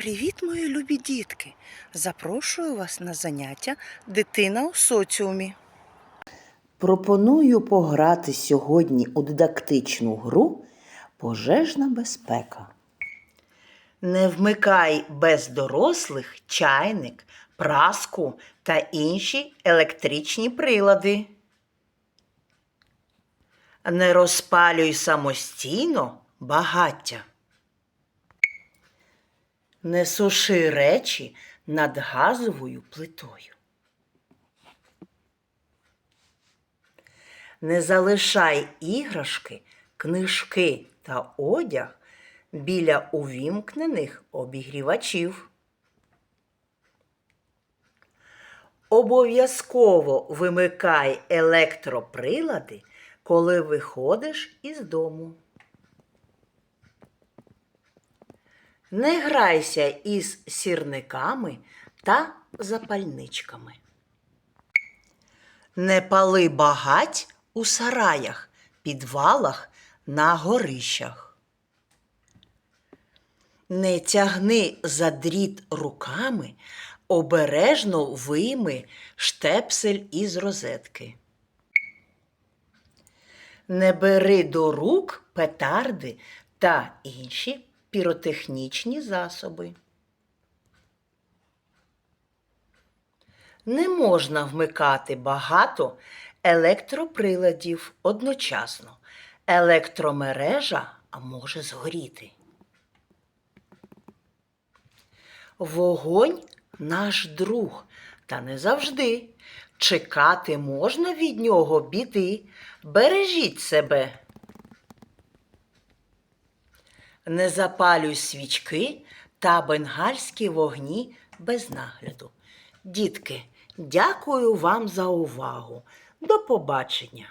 Привіт, мої любі дітки! Запрошую вас на заняття Дитина у соціумі. Пропоную пограти сьогодні у дидактичну гру Пожежна безпека. Не вмикай без дорослих чайник, праску та інші електричні прилади. Не розпалюй самостійно багаття. Не суши речі над газовою плитою. Не залишай іграшки, книжки та одяг біля увімкнених обігрівачів. Обов'язково вимикай електроприлади, коли виходиш із дому. Не грайся із сірниками та запальничками. Не пали багать у сараях, підвалах, на горищах. Не тягни за дріт руками, обережно вийми штепсель із розетки. Не бери до рук петарди та інші піротехнічні засоби. Не можна вмикати багато електроприладів одночасно. Електромережа може згоріти. Вогонь наш друг, та не завжди. Чекати можна від нього біди. Бережіть себе. Не запалюй свічки та бенгальські вогні без нагляду. Дітки, дякую вам за увагу. До побачення!